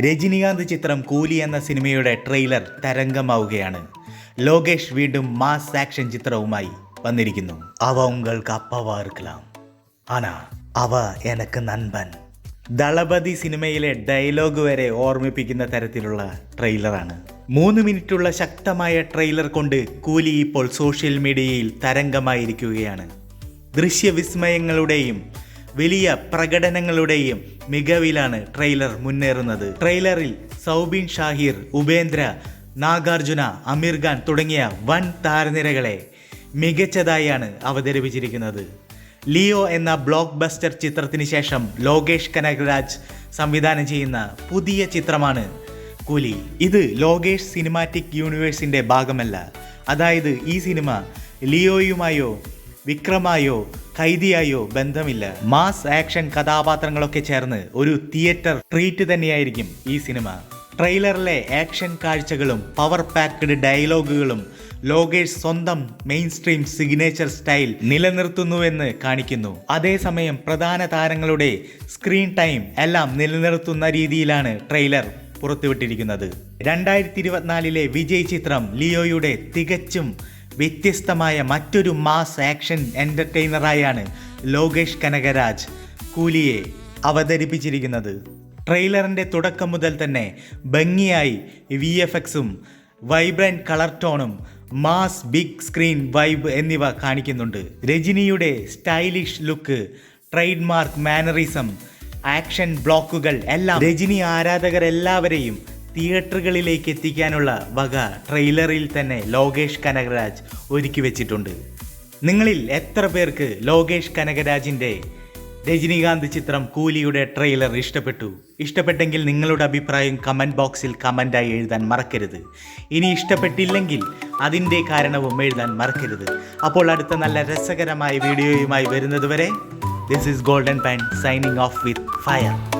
രജനികാന്ത് ചിത്രം കൂലി എന്ന സിനിമയുടെ ട്രെയിലർ തരംഗമാവുകയാണ്. ലോകേഷ് വീണ്ടും മാസ് ആക്ഷൻ ചിത്രവുമായി വന്നിരിക്കുന്നു. അവ ഉങ്ങൾക്ക് അപ്പവാർക്കലാം. ആനാ അവ എനക്ക് നൻപൻ. ദളപതി സിനിമയിലെ ഡയലോഗ് വരെ ഓർമ്മിപ്പിക്കുന്ന തരത്തിലുള്ള ട്രെയിലറാണ്. മൂന്ന് മിനിറ്റുള്ള ശക്തമായ ട്രെയിലർ കൊണ്ട് കൂലി ഇപ്പോൾ സോഷ്യൽ മീഡിയയിൽ തരംഗമായിരിക്കുകയാണ്. ദൃശ്യവിസ്മയങ്ങളുടെയും വലിയ പ്രകടനങ്ങളുടെയും മികവിലാണ് ട്രെയിലർ മുന്നേറുന്നത്. ട്രെയിലറിൽ സൗബിൻ ഷാഹിർ ഉപേന്ദ്ര നാഗാർജുന അമീർ ഖാൻ തുടങ്ങിയ വൻ താരനിരകളെ മികച്ചതായാണ് അവതരിപ്പിച്ചിരിക്കുന്നത്. ലിയോ എന്ന ബ്ലോക്ക് ബസ്റ്റർ ചിത്രത്തിന് ശേഷം ലോകേഷ് കനകരാജ് സംവിധാനം ചെയ്യുന്ന പുതിയ ചിത്രമാണ് കൂലി. ഇത് ലോകേഷ് സിനിമാറ്റിക് യൂണിവേഴ്സിന്റെ ഭാഗമല്ല. അതായത് ഈ സിനിമ ലിയോയുമായോ വിക്രമായോ കൈദിയായോ ബന്ധമില്ല. മാസ് ആക്ഷൻ കഥാപാത്രങ്ങളൊക്കെ ചേർന്ന് ഒരു തിയേറ്റർ ട്രീറ്റ് തന്നെയായിരിക്കും ഈ സിനിമ. ട്രെയിലറിലെ ആക്ഷൻ കാഴ്ചകളും പവർ പാക്ഡ് ഡയലോഗുകളും ലോകേഷ് സ്വന്തം മെയിൻ സ്ട്രീം സിഗ്നേച്ചർ സ്റ്റൈൽ നിലനിർത്തുന്നുവെന്ന് കാണിക്കുന്നു. അതേസമയം പ്രധാന താരങ്ങളുടെ സ്ക്രീൻ ടൈം എല്ലാം നിലനിർത്തുന്ന രീതിയിലാണ് ട്രെയിലർ പുറത്തുവിട്ടിരിക്കുന്നത്. രണ്ടായിരത്തി ഇരുപത്തിനാലിലെ വിജയ് ചിത്രം ലിയോയുടെ തികച്ചും വ്യത്യസ്തമായ മറ്റൊരു മാസ് ആക്ഷൻ എന്റർടൈനറായാണ് ലോകേഷ് കനകരാജ് കൂലിയെ അവതരിപ്പിച്ചിരിക്കുന്നത്. ട്രെയിലറിന്റെ തുടക്കം മുതൽ തന്നെ ഭംഗിയായി വി എഫ് എക്സും വൈബ്രന്റ് കളർ ടോണും മാസ് ബിഗ് സ്ക്രീൻ വൈബ് എന്നിവ കാണിക്കുന്നുണ്ട്. രജനിയുടെ stylish look trademark mannerism action ബ്ലോക്കുകൾ എല്ലാം രജനി ആരാധകർ എല്ലാവരെയും തിയേറ്ററുകളിലേക്ക് എത്തിക്കാനുള്ള വക ട്രെയിലറിൽ തന്നെ ലോകേഷ് കനകരാജ് ഒരുക്കി വെച്ചിട്ടുണ്ട്. നിങ്ങളിൽ എത്ര പേർക്ക് ലോകേഷ് കനകരാജിന്റെ രജനീകാന്ത് ചിത്രം കൂലിയുടെ ട്രെയിലർ ഇഷ്ടപ്പെട്ടു? ഇഷ്ടപ്പെട്ടെങ്കിൽ നിങ്ങളുടെ അഭിപ്രായം കമന്റ് ബോക്സിൽ കമന്റായി എഴുതാൻ മറക്കരുത്. ഇനി ഇഷ്ടപ്പെട്ടില്ലെങ്കിൽ അതിന്റെ കാരണവും എഴുതാൻ മറക്കരുത്. അപ്പോൾ അടുത്ത നല്ല രസകരമായ വീഡിയോയുമായി വരുന്നതുവരെ this is golden pan signing off with fire